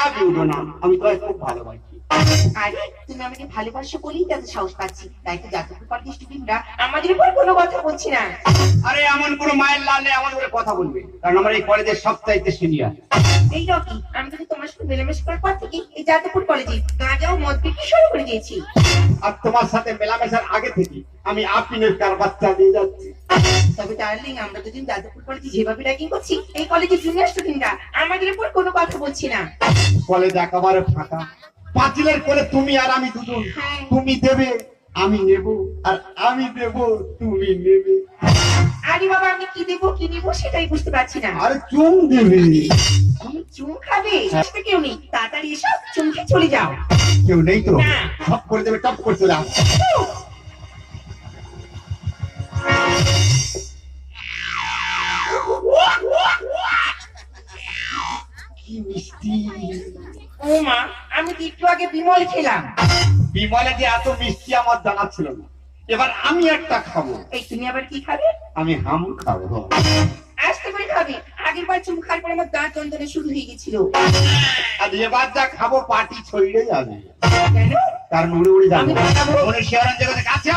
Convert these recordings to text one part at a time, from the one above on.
Love you Dona আমি তোকে খুব ভালোবাসি। আরে তুমি আমাকে ভালোবাসো বলেই তো সাহস পাচ্ছি। তাই তো যাদবপুর পার্কের স্টুডেন্টরা আমাদের উপর কোনো কথা বলছি না। আরে এমন কোনো মায়ের লাল নেই এমন করে কথা বলবে। কারণ আমার এই কলেজের সবচাইতে সিনিয়র এই রকি আমি তোমার সাথে মেলামেশা করার পর থেকে এই কলেজে মদ বিক্রি শুরু করে দিয়েছি। আর তোমার সাথে মেলামেশার আগে থেকে আমি আপিনের কারবার চালিয়ে যাচ্ছি। তবে ডার্লিং আমরা দুদিন যাদবপুর কলেজে যেভাবে র্যাগিং করছি এই কলেজের জুনিয়র স্টুডেন্টরা আমাদের উপর কোনো কথা বলছি না। কলেজ একেবারে ফাঁকা। পাঁচিলের করে তুমি আর আমি দুজন। হ্যাঁ। তুমি দেবে আমি নেব আর আমি দেব তুমি নেবে। আরে বাবা আমি কি দেবো কি নেব সেটাই বুঝতে পারছি না। আর চুম দেবে। তুমি চুম খাবে? সেটা কেউ নেই। তাড়াতাড়ি এসো চুম খেয়ে চলে যাও। কেউ নেই তো। সব করে দেবে টপ করে চলে আসবে কি মিষ্টি ও মা আমি তো একটু আগে বিমল খেলাম। বিমলে যে এত মিষ্টি আমার জানা ছিল না। এবার আমি একটা খাব। এই তুমি আবার কি খাবে? আমি হাম খাব। আসতে করে খাবে। আগের বার চুম খাওয়ার পর আমার দাঁত যন্ত্রণা শুরু হয়ে গেছিল। আর এবার যা খাব পাটি ছড়িয়ে যাবে। কেন? কারণ উড়ে উড়ে যাবে। মনে শিয়ারণ জগতে কাঁচা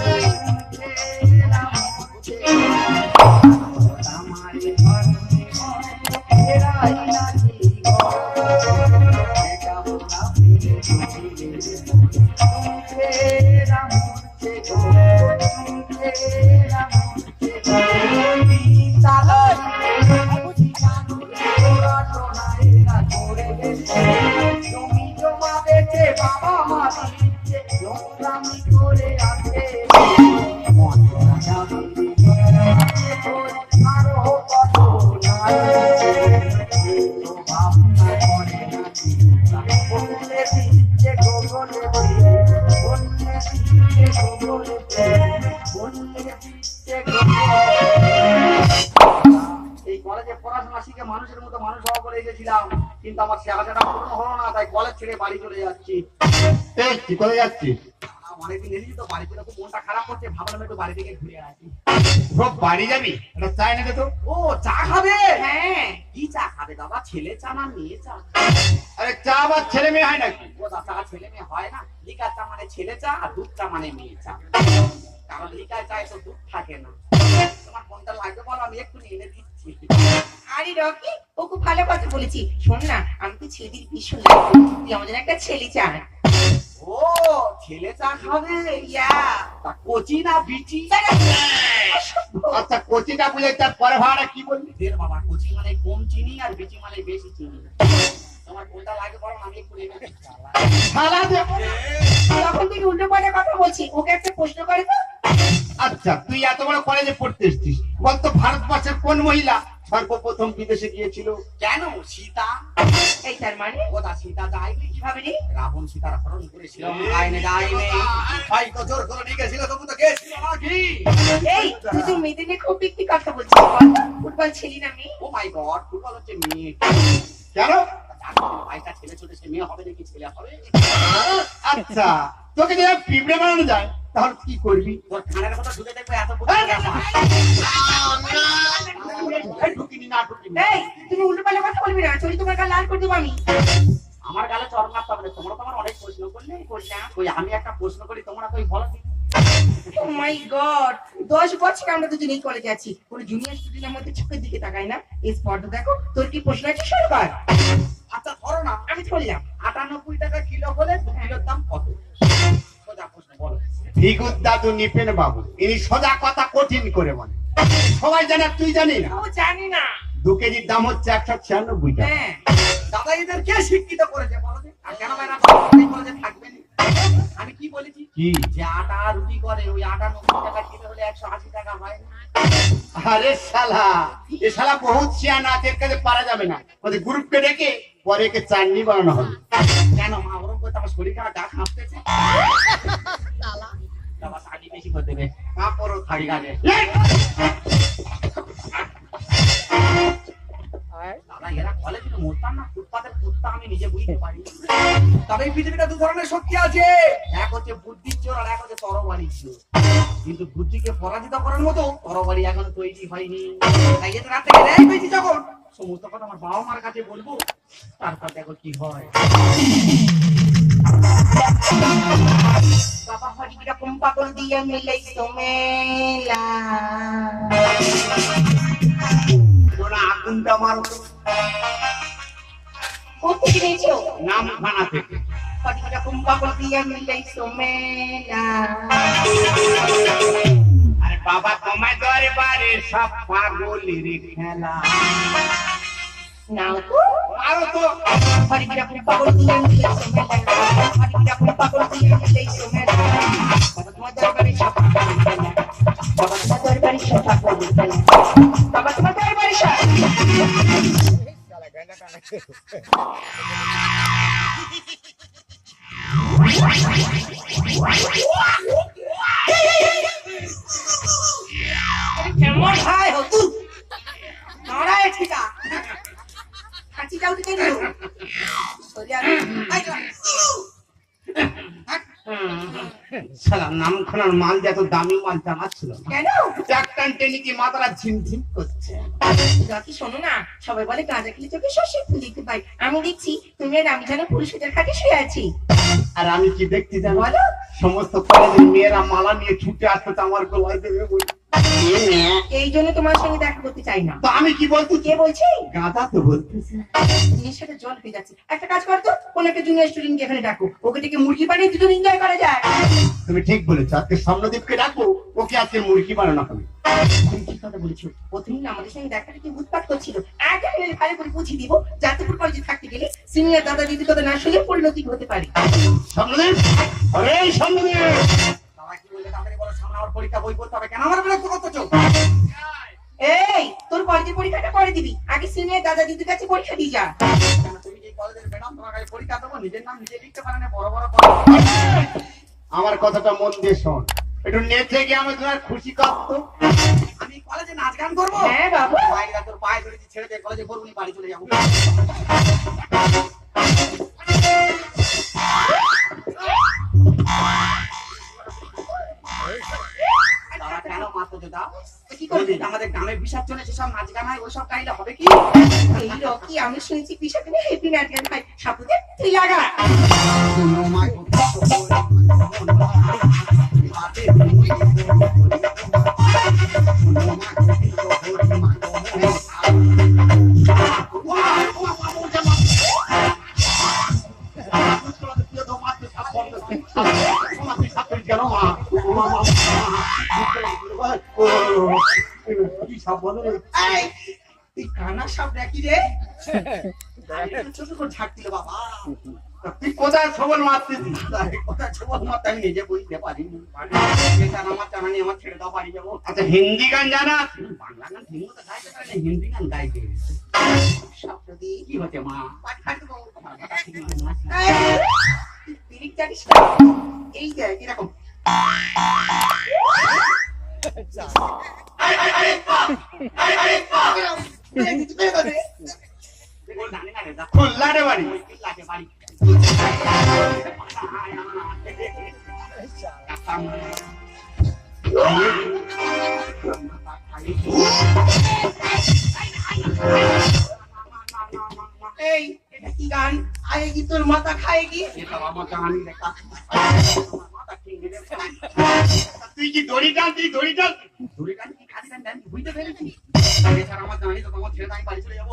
এই কলেজে পড়াশোনা শিখে মানুষের মতো মানুষ হওয়া বলে এসেছিলাম কিন্তু আমার সে আশাটা পূর্ণ হলো না তাই কলেজ ছেড়ে বাড়ি চলে যাচ্ছি। কি করে যাচ্ছিস? অনেকদিন এসেছি তো বাড়িতে খুব মনটা খারাপ করছে ভাবলাম একটু বাড়ি থেকে ঘুরে আসি। সব বাড়ি যাবি? একটা চাই না তো। ও চা খাবে? হ্যাঁ। কি চা খাবে দাদা ছেলে চা না মেয়ে চা? আরে চা আবার ছেলে মেয়ে হয় নাকি? ও দাদা ছেলে মেয়ে হয় না। লিকার চা মানে ছেলে চা আর দুধ চা মানে মেয়ে চা। কারণ লিকার চায় তো দুধ থাকে না। তোমার কোনটা লাগবে বলো আমি একটু এনে দিচ্ছি। আরে রকি ও খুব ভালো কথা বলেছি। শোন না আমি তো ছেলেদের ভীষণ তুই আমাদের একটা ছেলে চান ও ছেলে চা খাবে? ইয়া। তা কচি না বিচি? আচ্ছা কোচিটা বুঝে তার পরে ভাড়া কি বললি? দের বাবা কচি মানে কম চিনি আর বিচি মানে বেশি চিনি। তোমার কোনটা লাগে বলো আমি একটু এনে শালা দেবো তখন থেকে উল্টো পাল্টা কথা বলছি। ওকে একটা প্রশ্ন করে তো? আচ্ছা তুই এত বড় কলেজে পড়তে এসছিস। বলতো ভারতবর্ষের কোন মহিলা সর্বপ্রথম বিদেশে গিয়েছিল কেন সীতা এই তার মানে ওটা সীতা যায়নি কীভাবে রে রাবণ সীতার হরণ করেছিল আইনে যায়নি হয়তো জোর করে নিয়ে গেছিল তবু তো গেছিল নাকি এই তুই তো মেয়েদের খুব বিক্রি কথা বলছিস ফুটবল ছেলি না মেয়ে ও মাই গড ফুটবল হচ্ছে মেয়ে কেন বাইশটা ছেলে ছোট সে মেয়ে হবে নাকি ছেলে হবে আচ্ছা তোকে যদি পিঁপড়ে বানানো যায় তাহলে কি করবি তোর খানের কথা ঢুকে দেখবে এত বুদ্ধি এই তুমি উল্টো পাল্টা কথা বলবি না চলি তোমার গাল লাল করে দেবো আমি। আমার গালে চর মারতে হবে তোমরা তো আমার অনেক প্রশ্ন করলে করলাম ওই আমি একটা প্রশ্ন করি তোমরা তো ওই বলো ও মাই গড দশ বছর আমরা দুজনে এই কলেজে আছি। কোনো জুনিয়র স্টুডেন্ট আমাদের চোখের দিকে তাকায় না। এই স্পট দেখো তোর কি প্রশ্ন আছে? শুরু আচ্ছা ধরো না। আমি ধরলাম। আটানব্বই টাকা কিলো হলে দু কিলোর দাম কত? সোজা প্রশ্ন বলো। ভিগুর দাদু নিপেন বাবু ইনি সোজা কথা কঠিন করে বলে। সবাই জানে তুই জানি না? ও জানি না। দু কেজির দাম হচ্ছে একশো ছিয়ানব্বই টাকা। হ্যাঁ দাদা এদের কে শিক্ষিত করেছে বলো আর কেন এরা কলেজে থাকবে আমি কি বলেছি? কি? যে আটা রুটি করে ওই আটা নব্বই টাকা হলে একশো আশি টাকা হয় না। আরে শালা এ শালা বহুত শিয়ানা আছে এর কাছে পারা যাবে না। ওদের গ্রুপকে ডেকে পরে একে চাটনি বানানো হবে। কেন মা ওরকম করতে আমার শরীর খারাপ গা কাঁপতেছে বাবা শাড়ি বেশি করে দেবে। কাপড়ও থাকি গাছে পারি তবে পৃথিবীটা দু ধরনের শক্তি আছে। এক হচ্ছে বুদ্ধির জোর আর এক হচ্ছে তরবারির জোর কিন্তু বুদ্ধিকে পরাজিত করার মতো তরবারি এখনও তৈরি হয়নি। তাই এদের রাতে রেই পেয়েছি যখন। সমস্ত কথা আমার বাবা মার কাছে বলব তারপর দেখো কি হয়। বাবা হরি রকম পাগল দিয়ে মিলাইছো মেলা। তোরা আগুনটা মারো। কোথেকে নিয়েছো নাম খানা থেকে। হরি রকম দিয়ে মিলাইছো মেলা আরে বাবা তোমায় দরবারে সব পাগলের খেলা। নাও তো। মারো তো। হরি রকম পাগল দিয়ে মিলাইছো মেলা হরি রকম দিয়ে মিলাইছো মেলা বাবা তোমার দরবারে সব পাগল খেলা। বাবা পাগল খেলা বাবা তোমার দরবারে সব কেমন শালা নাম খানার মাল যে এত দামি মাল জানা ছিল কেন? চাকটান টেনে কি মাথাটা ঝিমঝিম করছে। রাকি শোনো না সবাই বলে গাঁজা খেলে চোখে শস্য দেখতে পাই আমি দেখছি তুমি আর আমি যেন পুরুষের খাটে শুয়ে আছি। আর আমি কি দেখতে জানো? বলো। সমস্ত কলেজের মেয়েরা মালা নিয়ে ছুটে আসতে আমার গলায় দেবে বলে। এই জন্য তোমার সঙ্গে দেখা করতে চাই না। তো আমি কি বলছি? কে বলছে? গাঁদা তো বলতেছে জিনিসটা জল হয়ে যাচ্ছে। একটা কাজ করো তো কোন একটা জুনিয়র স্টুডেন্টকে এখানে ডাকো। ওকে মুরগি বানিয়ে দুজন এনজয় করা যায়। তুমি ঠিক বলেছ আজকে স্বর্ণদীপকে ডাকবো ওকে আজকে মুরগি বানানো হবে। তুমি ঠিক কথা বলেছ। প্রথমে আমাদের সঙ্গে দেখাটা কি উৎপাত করছিল? আগে আমি ভালো করে বুঝিয়ে দিব যাদবপুর কলেজে থাকতে গেলে সিনিয়র দাদা দিদি কথা না শুনে পরিণতি হতে পারে। স্বর্ণদীপ আরে স্বর্ণদীপ বাবা বললে তাড়াতাড়ি বলো সামনে আমার পরীক্ষা বই করতে হবে কেন? আমার বিরক্ত করতেছো এই তোর কলেজের পরীক্ষাটা করে দিবি। আগে সিনিয়র দাদা দিদির কাছে পরীক্ষা দিয়ে যা। তুমি যে কলেজের ম্যাডাম তোমার কাছে পরীক্ষা দেবো নিজের নাম নিজে লিখতে পারে না বড় বড় আমার কথাটা মন দিয়ে শোন। একটু নেচে গিয়ে আমি তোমার খুশি করতো আমি কলেজে নাচ গান করব? হ্যাঁ বাবু। বাইরে তোর পায়ে ধরেছি ছেড়ে দিয়ে কলেজে করব নি, বাড়ি চলে যাব। কেন মারতো দাও কি করবি? আমাদের গ্রামে বিষাদ চলে সেসব নাচ গান হয় ওইসব গাইলে হবে কি? এই রকি আমি শুনেছি পিসাকে নিয়ে হেপি নাচ গান হয় সাপুতে তুই লাগা। এই, ছেড়ে দাও বাড়ি যাব আচ্ছা হিন্দি গান জানা বাংলা গান ঠিক মতো গাইতে হিন্দি গান গাইতে কি? মা? এই দেখ এরকম। এই কি গান? আয়ে কি তোর মাথা খায় কি? এটা আমার রে, বুঝতে পেরেছি? আমার জানি তো তোমার ছেড়ে আমি বাড়ি চলে যাব?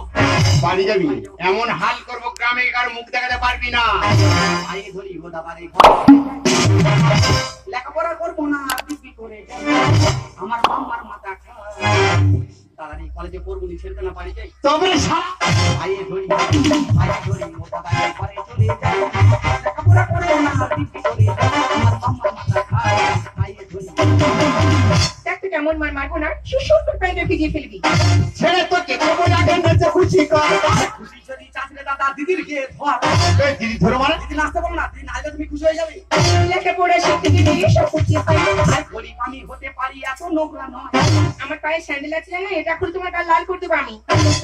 বাড়ি যাবি এমন হাল করব গ্রামে কার মুখ দেখাতে পারবি না। ধরি গো লেখাপড়া করব না করে। আমার আমার মাথা কলেজে পড়ব নি ছেড়ে না বাড়ি যাই। তবে ধরি ধরি ও না সুসুর প্যান্টে ভিজিয়ে ফেলবি। ছেড়ে তোকে দেবো আগে নেচে খুশি কর। খুশি যদি চাচলে দাদা দিদির গিয়ে ধর। এই দিদি ধরো মানে? দিদি নাচতে পারো না দিদি নাচলে তুমি খুশি হয়ে যাবে। লেখাপড়া শিখতে গেলে এসব করতে আর গরিব আমি হতে পারি এত নোংরা নয়। আমার পায়ে স্যান্ডেল আছে না এটা খুলে তোমার গাল লাল করে দেবো আমি।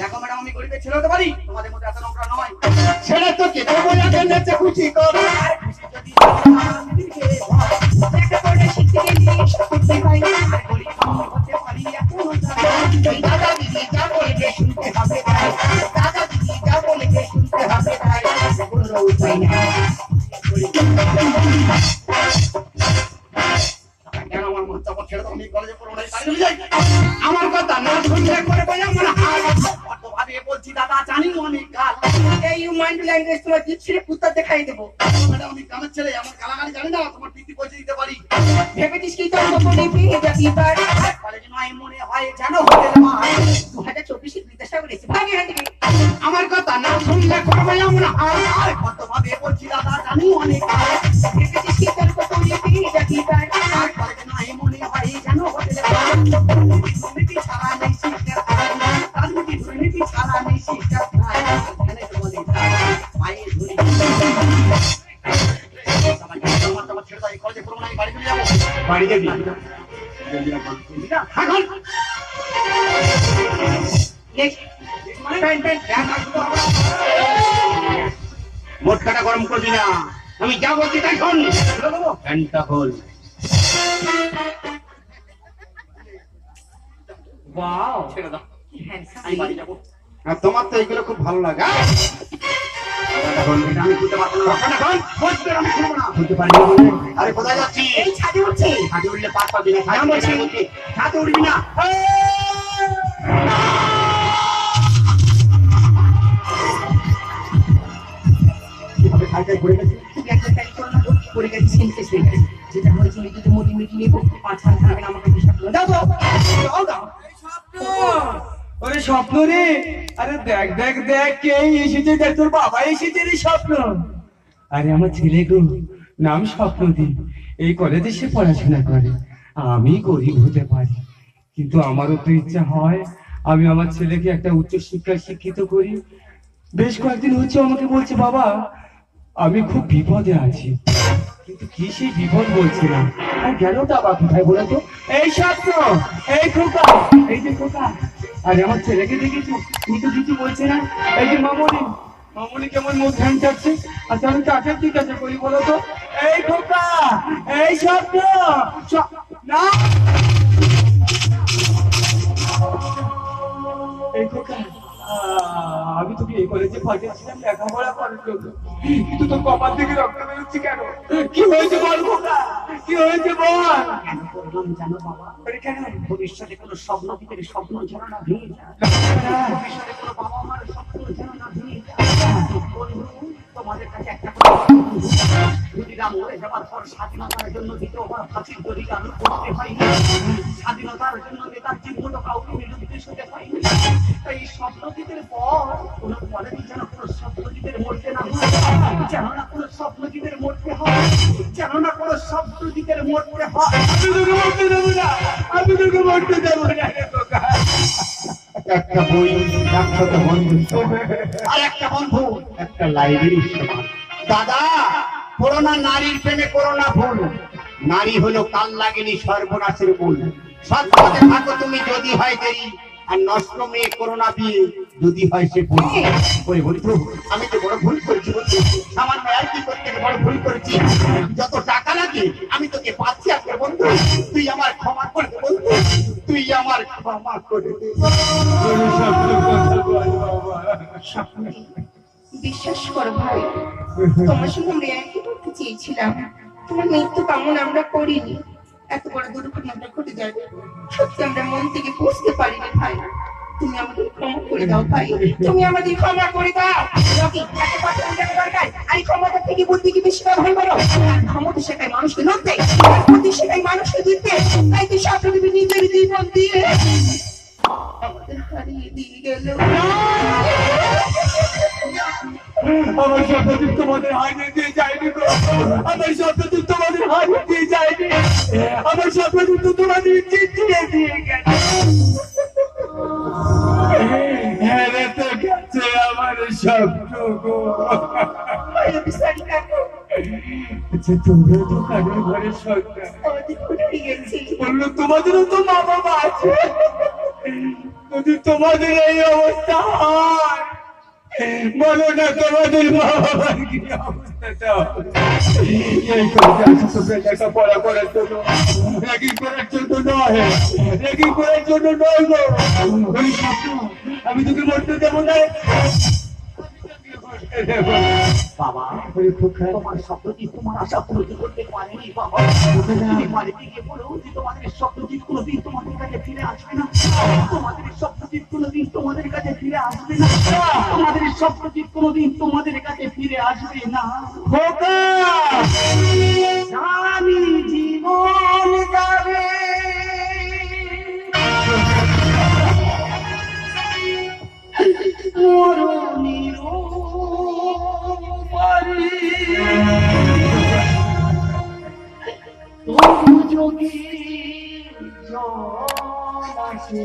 দেখো ম্যাডাম আমি গরিবের ছেলে হতে পারি তোমাদের মধ্যে এত নোংরা নয়। ছেড়ে তোকে দেবো আগে নেচে খুশি কর। আর খুশি যদি দাদা দিদির গিয়ে ধর লেখাপড়া শিখতে গেলে এসব করতে দাদা কাল এই ইউম্যান ল্যাঙ্গুয়েজ তোমার জিপ কুত্তা দেখাই দেবো। ম্যাডাম, আমি কামের ছেলে, আমার গালাগালি জানি না, তোমার পিতি পৌঁছে দিতে পারি। ভেবেছিস কি তোর কখনই পেয়ে যাবি এবার? কলেজে নয় মনে হয় যেন হোটেল মা দু হাজার চব্বিশে বিদ্যাসাগর এসে ভাগে এখান আমার কথা না শুনলে করবে আমার হাত আর কত ভাবে বলছি দাদা জানি অনেক ভেবেছিস কি তোর কখনই পেয়ে যাবি এবার? আর কলেজে নয় মনে হয় যেন হোটেল মা ছাড়া নেই বাড়ি যাব। এখন। মোটকাটা গরম করবি না আমি যা বলছি তাই শোন ফ্যানটা খোল ওয়াও ছেড়ে দাও। আমি বাড়ি যাব। আর তোমার তো এগুলো খুব ভালো লাগে আমি খুলতে পারব না। খুলতে আরে কোথায় ছাদে উঠছে। ছাদে উঠলে পাবি না ছাদে উঠবি না। পড়ে গেছে? যেটা হয়েছে ওই যদি মোটি মিটি নেব পাঁচ হাজার আমাকে দাও দাও ওরে স্বপ্ন রে। আরে দেখ দেখ দেখ, কে এসেছে? দেখ, তোর বাবা এসেছে রে স্বপ্ন। আরে আমার ছেলে গো, নাম স্বপ্নদীপ। এই কলেজে সে পড়াশোনা করে। আমি গরিব হতে পারি। কিন্তু আমারও তো ইচ্ছা হয়, আমি আমার ছেলেকে একটা উচ্চ শিক্ষায় শিক্ষিত করি। বেশ কয়েকদিন হচ্ছে আমাকে বলছে, বাবা, আমি খুব বিপদে আছি। কিন্তু কি সেই বিপদ বলছিলাম? আর গেলটা বা কোথায় বলে তো? এই স্বপ্ন, এই খোকা, এই যে খোকা। আরে আমার ছেলেকে দেখেছ তুই তো কিছু বলছে না। এই যে মামনি মামনি কেমন মুখ ধ্যান চাচ্ছে আচ্ছা আমি কাকে জিজ্ঞাসা করি, বলো তো। এই খোকা, এই শব্দ না। এই খোকা। আমি তোকে এই কলেজে পাঠিয়েছিলাম লেখাপড়া করার জন্য। কিন্তু তোর কপাল থেকে রক্ত বেরোচ্ছে কেন? কি হয়েছে বল খোকা কি হয়েছে বল? জানো বাবা ভবিষ্যতে কোনো স্বপ্ন ভিতরে স্বপ্ন যেন না ভেঙে যায়? ভবিষ্যতে কোনো বাবা মার স্বপ্ন যেন না ভেঙে যায়? তোমাদের কাছে একটা কথা মরে যাওয়ার পর স্বাধীনতার জন্য দ্বিতীয়বার ফাঁসির দড়ি চালু করতে হয়নি। স্বাধীনতার জন্য নেতাজির মতো কাউকে বিরুদ্ধে শুতে হয়নি। তাই এই স্বপ্নজিতের পর কোনো কলেজে যেন কোনো স্বপ্নজিতের মরতে না হয় যেন না কোনো স্বপ্নজিতের মরতে হয় যেন না কোনো স্বপ্নজিতের মরতে হয়। আমি তোকে মরতে দেবো না। আমি তোকে মরতে দেবো না। একটা বই একসাথে বন্ধু। আর একটা বন্ধু। একটা লাইব্রেরি সমান দাদা করোনা নারীর প্রেমে করোনা ভুল। নারী হলো কাল লাগেনি সর্বনাশের মূল সৎ পথে থাকো তুমি যদি হয় দেরি আর নষ্ট মেয়ে করোনা বিয়ে যদি হয় সে বলি বলে বলি প্রভু আমি তো বড় ভুল করেছি বলছি সামান্য আর কি করতে বড় ভুল করেছি? যত টাকা লাগে আমি তোকে পাচ্ছি আজকে বন্ধু। তুই আমার ক্ষমা করে দে বন্ধু। তুই আমার ক্ষমা করে দে। স্বপ্ন। বিশ্বাস করো ভাই। তোমার সঙ্গে আমরা একই করতে চেয়েছিলাম। তোমার মৃত্যু কামনা আমরা করিনি। এত বড় দুর্ঘটনাটা ঘটে যাবে। সত্যি আমরা মন থেকে বুঝতে পারিনি ভাই। তুমি আমাদের ক্ষমা করে দাও ভাই। তুমি আমাদের ক্ষমা করে দাও। রকি একটা কথা বলতে দরকার। আর এই ক্ষমতা থেকে বুদ্ধি কি বেশি ব্যবহার করো? ক্ষমতা শেখায় মানুষকে লড়তে আর বুদ্ধি শেখায় মানুষকে জিততে তাই তো তুমি নিজের জীবন দিয়ে আমাদের হারিয়ে দিয়ে গেল। আমার স্বপ্নদীপ তোমাদের হারিয়ে দিয়ে যায়নি। আমার তোমাদের হারিয়ে দিয়ে যায়নি তোমাদের দিয়ে গেছে। আমার আচ্ছা তো কোথায় গেছি বলল, তোমাদেরও তো মা বাবা আছে। যদি তোমাদের এই অবস্থা হয়। বলো না তোমাদের কি আমি তোকে মরতে দেবো না। বাবা তোমার স্বপ্ন কি তোমার আশা পূরণ করতে পারেনি, বাবা। তুমি বাড়িতে গিয়ে বলো যে তোমাদের স্বপ্নজিৎ কোনোদিন তোমাদের কাছে ফিরে আসবে না। তোমাদের কোনোদিন তোমাদের কাছে ফিরে আসবে না। তোমাদের স্বপ্নজিৎ কোনোদিন তোমাদের কাছে ফিরে আসবে না। আমি জীবন যাবে। মরণের তবু যোগে জল আসে।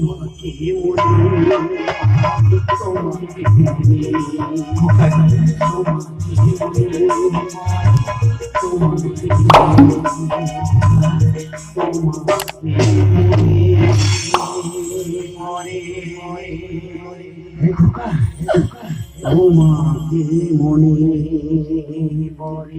তোমাকে তোমাকে মনে পড়ে